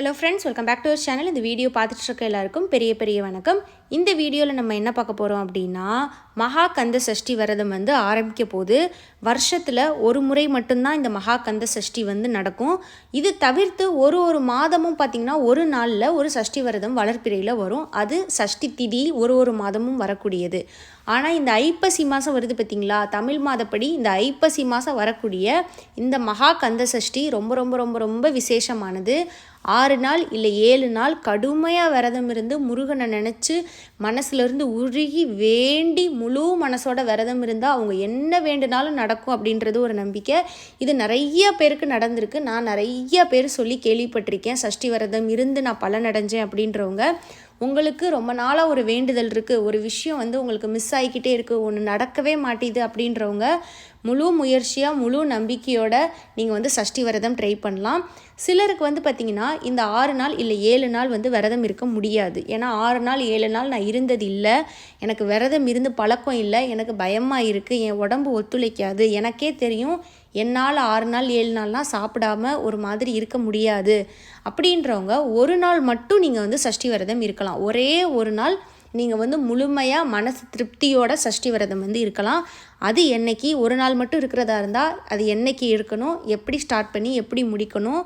Hello friends welcome back to our channel இந்த video பார்த்துட்டு இருக்க எல்லாருக்கும் பெரிய பெரிய வணக்கம். இந்த வீடியோவில் நம்ம என்ன பார்க்க போகிறோம் அப்படின்னா மகா கந்த சஷ்டி விரதம் வந்து ஆரம்பிக்க போது வருஷத்தில் ஒரு முறை மட்டும்தான் இந்த மகா கந்த சஷ்டி வந்து நடக்கும். இது தவிர்த்து ஒரு ஒரு மாதமும் பார்த்திங்கன்னா ஒரு நாளில் ஒரு சஷ்டி விரதம் வளர்ப்பிறையில் வரும். அது சஷ்டி திதி ஒரு ஒரு மாதமும் வரக்கூடியது. ஆனால் இந்த ஐப்பசி மாதம் வருது பார்த்தீங்களா தமிழ் மாதப்படி இந்த ஐப்பசி மாதம் வரக்கூடிய இந்த மகா கந்த சஷ்டி ரொம்ப ரொம்ப ரொம்ப ரொம்ப விசேஷமானது. ஆறு நாள் இல்லை ஏழு நாள் கடுமையாக விரதம் இருந்து முருகனை நினச்சி மனசுலேருந்து உருகி வேண்டி முழு மனசோட விரதம் இருந்தால் அவங்க என்ன வேண்டுனாலும் நடக்கும் அப்படின்றது ஒரு நம்பிக்கை. இது நிறைய பேருக்கு நடந்திருக்கு. நான் நிறைய பேர் சொல்லி கேள்விப்பட்டிருக்கேன். சஷ்டி விரதம் இருந்து நான் பலனடைஞ்சேன் அப்படின்றவங்க. உங்களுக்கு ரொம்ப நாளாக ஒரு வேண்டுதல் இருக்குது ஒரு விஷயம் வந்து உங்களுக்கு மிஸ் ஆகிக்கிட்டே இருக்குது ஒன்று நடக்கவே மாட்டேது அப்படின்றவங்க முழு முயற்சியாக முழு நம்பிக்கையோட நீங்கள் வந்து சஷ்டி விரதம் ட்ரை பண்ணலாம். சிலருக்கு வந்து பார்த்திங்கன்னா இந்த ஆறு நாள் இல்லை ஏழு நாள் வந்து விரதம் இருக்க முடியாது. ஏன்னா ஆறு நாள் ஏழு நாள் நான் இருந்தது இல்லை எனக்கு விரதம் இருந்து பழக்கம் இல்லை எனக்கு பயமாக இருக்குது என் உடம்பு ஒத்துழைக்காது எனக்கே தெரியும் என்னால் ஆறு நாள் ஏழு நாள்லாம் சாப்பிடாம ஒரு மாதிரி இருக்க முடியாது. அப்படின்றவங்க ஒரு நாள் மட்டும் நீங்கள் வந்து சஷ்டி விரதம் இருக்கலாம். ஒரே ஒரு நாள் நீங்கள் வந்து முழுமையாக மனசு திருப்தியோட சஷ்டி விரதம் வந்து இருக்கலாம். அது என்னைக்கு? ஒரு நாள் மட்டும் இருக்கிறதா இருந்தால் அது என்னைக்கு இருக்கணும்? எப்படி ஸ்டார்ட் பண்ணி எப்படி முடிக்கணும்?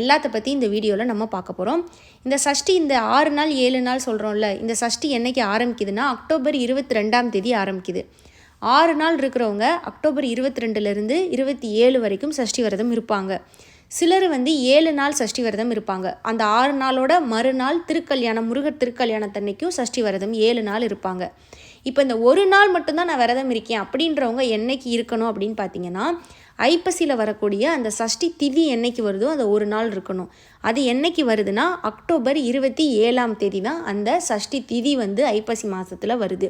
எல்லாத்த பற்றி இந்த வீடியோவில் நம்ம பார்க்க போகிறோம் இந்த சஷ்டி இந்த ஆறு நாள் ஏழு நாள் சொல்கிறோம்ல இந்த சஷ்டி என்னைக்கு ஆரம்பிக்குதுன்னா அக்டோபர் இருபத்தி ரெண்டாம் தேதி ஆரம்பிக்குது. ஆறு நாள் இருக்கிறவங்க அக்டோபர் இருபத்தி ரெண்டுலேருந்து இருபத்தி ஏழு வரைக்கும் சஷ்டி விரதம் இருப்பாங்க. சிலர் வந்து ஏழு நாள் சஷ்டி விரதம் இருப்பாங்க. அந்த ஆறு நாளோட மறுநாள் திருக்கல்யாணம் முருகர் திருக்கல்யாணத்தன்னைக்கும் சஷ்டி விரதம் ஏழு நாள் இருப்பாங்க. இப்போ இந்த ஒரு நாள் மட்டும்தான் நான் விரதம் இருக்கேன் அப்படின்றவங்க என்னைக்கு இருக்கணும் அப்படின்னு பார்த்தீங்கன்னா ஐப்பசியில் வரக்கூடிய அந்த சஷ்டி திதி என்னைக்கு வருதோ அந்த ஒரு நாள் இருக்கணும். அது என்னைக்கு வருதுன்னா அக்டோபர் இருபத்தி ஏழாம் தேதி தான் அந்த சஷ்டி திதி வந்து ஐப்பசி மாதத்தில் வருது.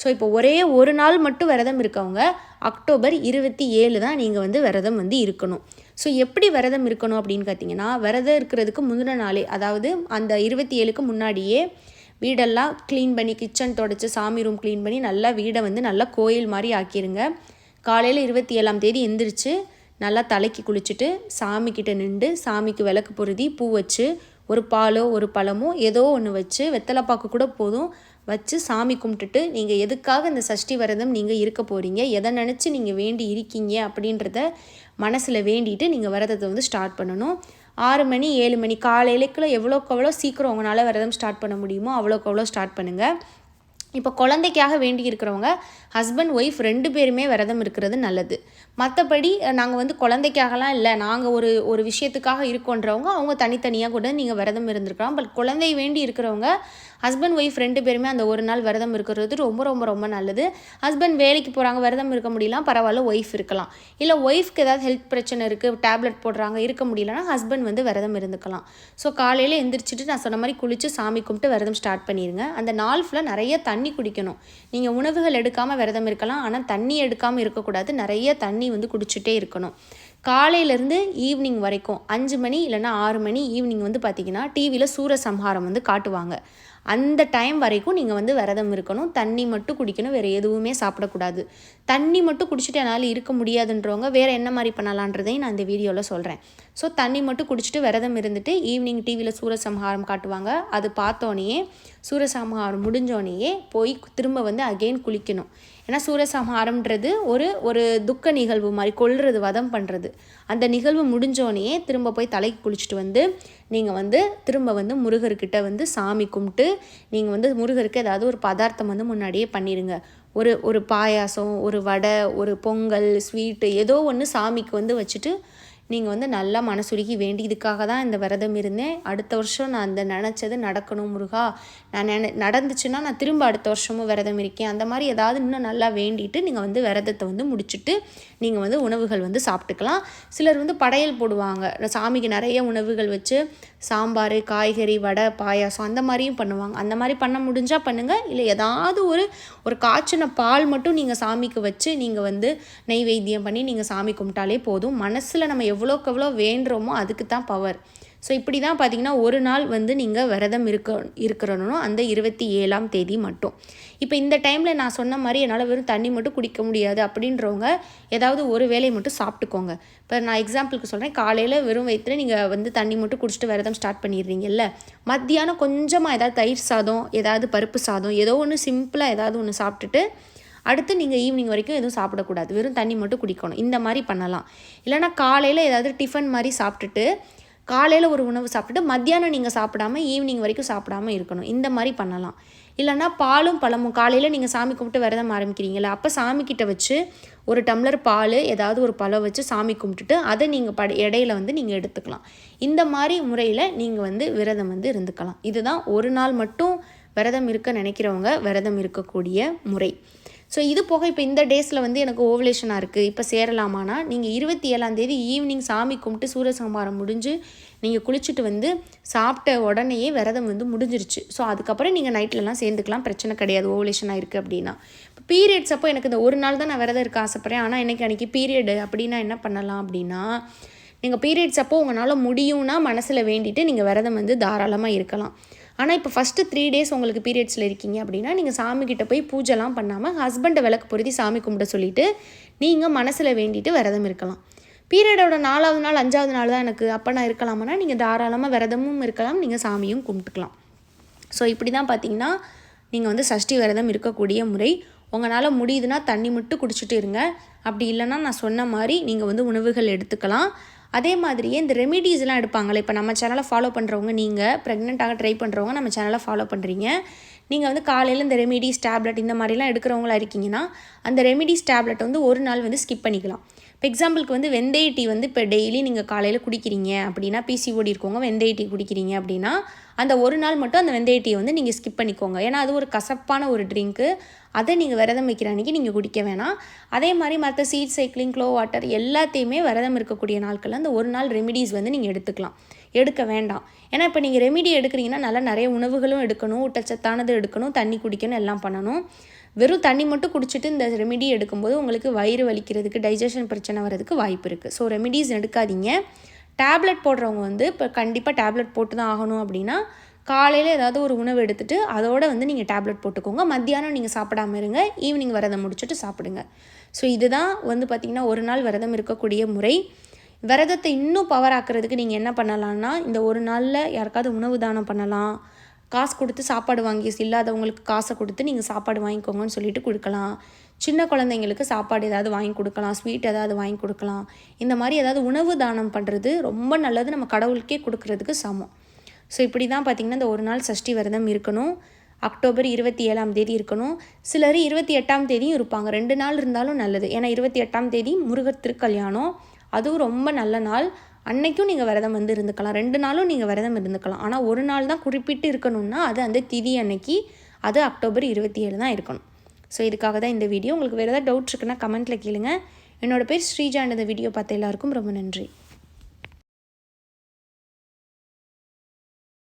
ஸோ இப்போ ஒரே ஒரு நாள் மட்டும் விரதம் இருக்கவங்க அக்டோபர் இருபத்தி ஏழு தான் நீங்கள் வந்து விரதம் வந்து இருக்கணும். ஸோ எப்படி விரதம் இருக்கணும் அப்படின்னு பார்த்தீங்கன்னா விரதம் இருக்கிறதுக்கு முந்தின நாளே அதாவது அந்த இருபத்தி ஏழுக்கு முன்னாடியே வீடெல்லாம் க்ளீன் பண்ணி கிச்சன் தொடச்சி சாமி ரூம் க்ளீன் பண்ணி நல்லா வீடை வந்து நல்லா கோயில் மாதிரி ஆக்கிருங்க. காலையில் இருபத்தி ஏழாம் தேதி எந்திரிச்சு நல்லா தலைக்கு குளிச்சுட்டு சாமிக்கிட்ட நின்று சாமிக்கு விளக்கு பொருதி பூ வச்சு ஒரு பாலோ ஒரு பழமோ ஏதோ ஒன்று வச்சு வெத்தலைப்பாக்கு கூட போதும். வச்சு சாமி கும்பிட்டுட்டு நீங்கள் எதுக்காக இந்த சஷ்டி விரதம் நீங்கள் இருக்க போகிறீங்க எதை நினச்சி நீங்கள் வேண்டி இருக்கீங்க அப்படின்றத மனசில் வேண்டிட்டு நீங்கள் விரதத்தை வந்து ஸ்டார்ட் பண்ணணும். ஆறு மணி ஏழு மணி காலையிலக்குள்ள எவ்வளோக்கு எவ்வளோ சீக்கிரம் உங்களால் விரதம் ஸ்டார்ட் பண்ண முடியுமோ அவ்வளோக்கு அவ்வளோ ஸ்டார்ட் பண்ணுங்கள் இப்போ குழந்தைக்காக வேண்டி இருக்கிறவங்க ஹஸ்பண்ட் ஒய்ஃப் ரெண்டு பேருமே விரதம் இருக்கிறது நல்லது. மற்றபடி நாங்கள் வந்து குழந்தைக்காகலாம் இல்லை. நாங்கள் ஒரு ஒரு விஷயத்துக்காக இருக்கோன்றவங்க அவங்க தனித்தனியாக கூட நீங்கள் விரதம் இருந்திருக்கலாம். பட் குழந்தை வேண்டி இருக்கிறவங்க ஹஸ்பண்ட் ஒய்ஃப் ரெண்டு பேருமே அந்த ஒரு நாள் விரதம் இருக்கிறது ரொம்ப ரொம்ப ரொம்ப நல்லது. ஹஸ்பண்ட் வேலைக்கு போகிறாங்க விரதம் இருக்க முடியலாம் பரவாயில்ல ஒய்ஃப் இருக்கலாம். இல்லை ஒய்ஃப்க்கு ஏதாவது ஹெல்த் பிரச்சனை இருக்குது டேப்லெட் போடுறாங்க இருக்க முடியலன்னா ஹஸ்பண்ட் வந்து விரதம் இருந்துக்கலாம். ஸோ காலையில் எந்திரிச்சிட்டு நான் சொன்ன மாதிரி குளித்து சாமி கும்பிட்டு விரதம் ஸ்டார்ட் பண்ணிடுங்க அந்த நாள் ஃபுல்லாக நிறைய தண்ணி குடிக்கணும். நீங்கள் உணவுகள் எடுக்காமல் விரதம் இருக்கலாம் ஆனால் தண்ணி எடுக்காமல் இருக்கக்கூடாது. நிறைய தண்ணி வந்து குடிச்சிட்டே இருக்கணும். காலையிலேருந்து ஈவினிங் வரைக்கும் அஞ்சு மணி இல்லைன்னா ஆறு மணி ஈவினிங் வந்து பார்த்திங்கன்னா டிவியில் சூரசம்ஹாரம் வந்து காட்டுவாங்க. அந்த டைம் வரைக்கும் நீங்கள் வந்து விரதம் இருக்கணும். தண்ணி மட்டும் குடிக்கணும். வேறு எதுவுமே சாப்பிடக்கூடாது. தண்ணி மட்டும் குடிச்சிட்டு என்னால் இருக்க முடியாதுன்றவங்க வேறு என்ன மாதிரி பண்ணலான்றதையும் நான் இந்த வீடியோவில் சொல்கிறேன் ஸோ தண்ணி மட்டும் குடிச்சிட்டு விரதம் இருந்துட்டு ஈவினிங் டிவியில் சூரசம்ஹாரம் காட்டுவாங்க. அது பார்த்தோன்னே சூரசம்ஹாரம் முடிஞ்சோடனேயே போய் திரும்ப வந்து அகெயின் குளிக்கணும். ஏன்னா சூரசம்ஹாரம்ன்றது ஒரு ஒரு துக்க நிகழ்வு மாதிரி கொள்வது வதம் பண்ணுறது அந்த நிகழ்வு முடிஞ்சோடனே திரும்ப போய் தலைக்கு குளிச்சுட்டு வந்து நீங்கள் வந்து திரும்ப வந்து முருகர்கிட்ட வந்து சாமி கும்பிட்டு நீங்கள் வந்து முருகருக்கு ஏதாவது ஒரு பதார்த்தம் வந்து முன்னாடியே பண்ணிடுங்க ஒரு ஒரு பாயாசம் ஒரு வடை ஒரு பொங்கல் ஸ்வீட்டு ஏதோ ஒன்று சாமிக்கு வந்து வச்சுட்டு நீங்கள் வந்து நல்லா மனசுருகி வேண்டி இதுக்காக தான் இந்த விரதம் இருந்தேன். அடுத்த வருஷம் நான் அந்த நினச்சது நடக்கணும் முருகா. நான் நென நடந்துச்சுன்னா நான் திரும்ப அடுத்த வருஷமும் விரதம் இருக்கேன். அந்த மாதிரி ஏதாவது இன்னும் நல்லா வேண்டிட்டு நீங்கள் வந்து விரதத்தை வந்து முடிச்சுட்டு நீங்கள் வந்து உணவுகள் வந்து சாப்பிட்டுக்கலாம். சிலர் வந்து படையல் போடுவாங்க. சாமிக்கு நிறைய உணவுகள் வச்சு சாம்பார் காய்கறி வடை பாயாசம் அந்த மாதிரியும் பண்ணுவாங்க. அந்த மாதிரி பண்ண முடிஞ்சால் பண்ணுங்கள் இல்லை ஏதாவது ஒரு ஒரு காய்ச்சின பால் மட்டும் நீங்கள் சாமிக்கு வச்சு நீங்கள் வந்து நெய்வேத்தியம் பண்ணி நீங்கள் சாமி கும்பிட்டாலே போதும். மனசில் நம்ம எவ்வளோக்கு எவ்வளோ வேண்டுறோமோ அதுக்கு தான் பவர் ஸோ இப்படி தான் பார்த்தீங்கன்னா ஒரு நாள் வந்து நீங்கள் விரதம் இருக்க இருக்கிறணும் அந்த இருபத்தி ஏழாம் தேதி மட்டும். இப்போ இந்த டைமில் நான் சொன்ன மாதிரி என்னால் வெறும் தண்ணி மட்டும் குடிக்க முடியாது அப்படின்றவங்க ஏதாவது ஒரு வேலையை மட்டும் சாப்பிட்டுக்கோங்க. இப்போ நான் எக்ஸாம்பிளுக்கு சொல்கிறேன் காலையில் வெறும் வயிற்றுல நீங்கள் வந்து தண்ணி மட்டும் குடிச்சிட்டு விரதம் ஸ்டார்ட் பண்ணிடுறீங்கல்ல. மத்தியானம் கொஞ்சமாக ஏதாவது தயிர் சாதம் ஏதாவது பருப்பு சாதம் ஏதோ ஒன்று சிம்பிளாக ஏதாவது ஒன்று சாப்பிட்டுட்டு அடுத்து நீங்கள் ஈவினிங் வரைக்கும் எதுவும் சாப்பிடக்கூடாது. வெறும் தண்ணி மட்டும் குடிக்கணும். இந்த மாதிரி பண்ணலாம். இல்லைனா காலையில் ஏதாவது டிஃபன் மாதிரி சாப்பிட்டுட்டு காலையில் ஒரு உணவு சாப்பிட்டுட்டு மத்தியானம் நீங்கள் சாப்பிடாம ஈவினிங் வரைக்கும் சாப்பிடாம இருக்கணும். இந்த மாதிரி பண்ணலாம். இல்லைன்னா பாலும் பழமும் காலையில் நீங்கள் சாமி கும்பிட்டு விரதம் ஆரம்பிக்கிறீங்களா அப்போ சாமிக்கிட்ட வச்சு ஒரு டம்ளர் பால் ஏதாவது ஒரு பழம் வச்சு சாமி கும்பிட்டுட்டு அதை நீங்கள் பட இடையில வந்து நீங்கள் எடுத்துக்கலாம். இந்த மாதிரி முறையில் நீங்கள் வந்து விரதம் வந்து இருந்துக்கலாம். இதுதான் ஒரு நாள் மட்டும் விரதம் இருக்க நினைக்கிறவங்க விரதம் இருக்கக்கூடிய முறை. ஸோ இது போக இப்போ இந்த டேஸில் வந்து எனக்கு ஓவலேஷனாக இருக்குது இப்போ சேரலாமானா நீங்கள் இருபத்தி ஏழாந்தேதி ஈவினிங் சாமி கும்பிட்டு சூரசம்ஹாரம் முடிஞ்சு நீங்கள் குளிச்சுட்டு வந்து சாப்பிட்ட உடனேயே விரதம் வந்து முடிஞ்சிருச்சு. ஸோ அதுக்கப்புறம் நீங்கள் நைட்லலாம் சேர்ந்துக்கலாம். பிரச்சனை கிடையாது. ஓவலேஷனாக இருக்குது அப்படின்னா. இப்போ பீரியட்ஸ் அப்போ எனக்கு இந்த ஒரு நாள் தான் நான் விரதம் இருக்க ஆசைப்பட்றேன். ஆனால் எனக்கு அன்றைக்கி பீரியடு அப்படின்னா என்ன பண்ணலாம் அப்படின்னா நீங்கள் பீரியட்ஸ் அப்போ உங்களால் முடியும்னா மனசில் வேண்டிட்டு நீங்கள் விரதம் வந்து தாராளமாக இருக்கலாம். ஆனால் இப்போ ஃபஸ்ட்டு த்ரீ டேஸ் உங்களுக்கு பீரியட்ஸில் இருக்கீங்க அப்படின்னா நீங்கள் சாமிக்கிட்ட போய் பூஜைலாம் பண்ணாமல் ஹஸ்பண்டை விளக்கு பொருத்தி சாமி கும்பிட சொல்லிவிட்டு நீங்கள் மனசில் வேண்டிட்டு விரதம் இருக்கலாம். பீரியடோட நாலாவது நாள் அஞ்சாவது நாள் தான் எனக்கு அப்போ நான் இருக்கலாமனா நீங்கள் தாராளமாக விரதமும் இருக்கலாம் நீங்கள் சாமியும் கும்பிட்டுக்கலாம். ஸோ இப்படி தான் பார்த்தீங்கன்னா நீங்கள் வந்து சஷ்டி விரதம் இருக்கக்கூடிய முறை. உங்களால் முடியுதுன்னா தண்ணி மட்டும் குடிச்சிட்டு இருங்க. அப்படி இல்லைன்னா நான் சொன்ன மாதிரி நீங்கள் வந்து உணவுகள் எடுத்துக்கலாம். அதே மாதிரியே இந்த ரெமிடிஸ்லாம் எடுப்பாங்களே இப்போ நம்ம சேனலை ஃபாலோ பண்ணுறவங்க நீங்கள் ப்ரெக்னெண்ட்டாக ட்ரை பண்ணுறவங்க நம்ம சேனலை ஃபாலோ பண்ணுறீங்க நீங்கள் வந்து காலையில் இந்த ரெமிடிஸ் டேப்லெட் இந்த மாதிரிலாம் எடுக்கிறவங்களா இருக்கீங்கன்னா அந்த ரெமிடிஸ் டேப்லெட் வந்து ஒரு நாள் வந்து ஸ்கிப் பண்ணிக்கலாம். இப்போ எக்ஸாம்பிளுக்கு வந்து வெந்தய டீ வந்து இப்போ டெய்லி நீங்கள் காலையில் குடிக்கிறீங்க அப்படின்னா பிசிஓடி இருக்கவங்க வெந்தய டீ குடிக்கிறீங்க அப்படின்னா அந்த ஒரு நாள் மட்டும் அந்த வெந்தய டீயை வந்து நீங்கள் ஸ்கிப் பண்ணிக்கோங்க. ஏன்னா அது ஒரு கசப்பான ஒரு ட்ரிங்க்கு அதை நீங்கள் விரதம் வைக்கிற அன்றைக்கி நீங்கள் குடிக்க வேணாம். அதே மாதிரி மற்ற சீட் சைக்கிளிங் க்ளோ வாட்டர் எல்லாத்தையுமே விரதம் இருக்கக்கூடிய நாட்களில் அந்த ஒரு நாள் ரெமிடிஸ் வந்து நீங்கள் எடுத்துக்கலாம். எடுக்க வேண்டாம். ஏன்னா இப்போ நீங்கள் ரெமிடி எடுக்கிறீங்கன்னா நல்லா நிறைய உணவுகளும் எடுக்கணும் ஊட்டச்சத்தானது எடுக்கணும் தண்ணி குடிக்கணும் எல்லாம் பண்ணணும். வெறும் தண்ணி மட்டும் குடிச்சிட்டு இந்த ரெமிடி எடுக்கும்போது உங்களுக்கு வயிறு வலிக்கிறதுக்கு டைஜஷன் பிரச்சனை வரதுக்கு வாய்ப்பு இருக்குது ஸோ ரெமிடிஸ் எடுக்காதீங்க. டேப்லெட் போடுறவங்க வந்து இப்போ கண்டிப்பாக டேப்லெட் போட்டு தான் ஆகணும் அப்படின்னா காலையில் ஏதாவது ஒரு உணவு எடுத்துகிட்டு அதோடு வந்து நீங்கள் டேப்லெட் போட்டுக்கோங்க. மத்தியானம் நீங்கள் சாப்பிடாம இருங்க. ஈவினிங் விரதம் முடிச்சுட்டு சாப்பிடுங்க. ஸோ இதுதான் வந்து பார்த்திங்கன்னா ஒரு நாள் விரதம் இருக்கக்கூடிய முறை. விரதத்தை இன்னும் பவர் ஆக்கிறதுக்கு நீங்கள் என்ன பண்ணலான்னா இந்த ஒரு நாளில் யாருக்காவது உணவு தானம் பண்ணலாம். காசு கொடுத்து சாப்பாடு வாங்கி இல்லாதவங்களுக்கு காசை கொடுத்து நீங்கள் சாப்பாடு வாங்கிக்கோங்கன்னு சொல்லிட்டு கொடுக்கலாம். சின்ன குழந்தைங்களுக்கு சாப்பாடு ஏதாவது வாங்கி கொடுக்கலாம். ஸ்வீட் ஏதாவது வாங்கி கொடுக்கலாம். இந்த மாதிரி ஏதாவது உணவு தானம் பண்ணுறது ரொம்ப நல்லது. நம்ம கடவுளுக்கே கொடுக்கறதுக்கு சமம். ஸோ இப்படி தான் பார்த்திங்கன்னா இந்த ஒரு நாள் சஷ்டி விரதம் இருக்கணும். அக்டோபர் இருபத்தி ஏழாம் தேதி இருக்கணும். சிலர் இருபத்தி எட்டாம் தேதியும் இருப்பாங்க. ரெண்டு நாள் இருந்தாலும் நல்லது. ஏன்னா இருபத்தி எட்டாம் தேதி முருகர் திருக்கல்யாணம். அதுவும் ரொம்ப நல்ல நாள். அன்னைக்கும் நீங்கள் விரதம் வந்து இருந்துக்கலாம். ரெண்டு நாளும் நீங்கள் விரதம் இருந்துக்கலாம். ஆனால் ஒரு நாள் தான் குறிப்பிட்டு இருக்கணும்னா அது அந்த திதி அன்னைக்கு அது அக்டோபர் இருபத்தி ஏழு தான் இருக்கணும். ஸோ இதுக்காக தான் இந்த வீடியோ. உங்களுக்கு வேறு ஏதாவது டவுட் இருக்குன்னா கமெண்ட்டில் கேளுங்க. என்னோடய பேர் ஸ்ரீஜா. இந்த வீடியோ பார்த்த எல்லாருக்கும் ரொம்ப நன்றி.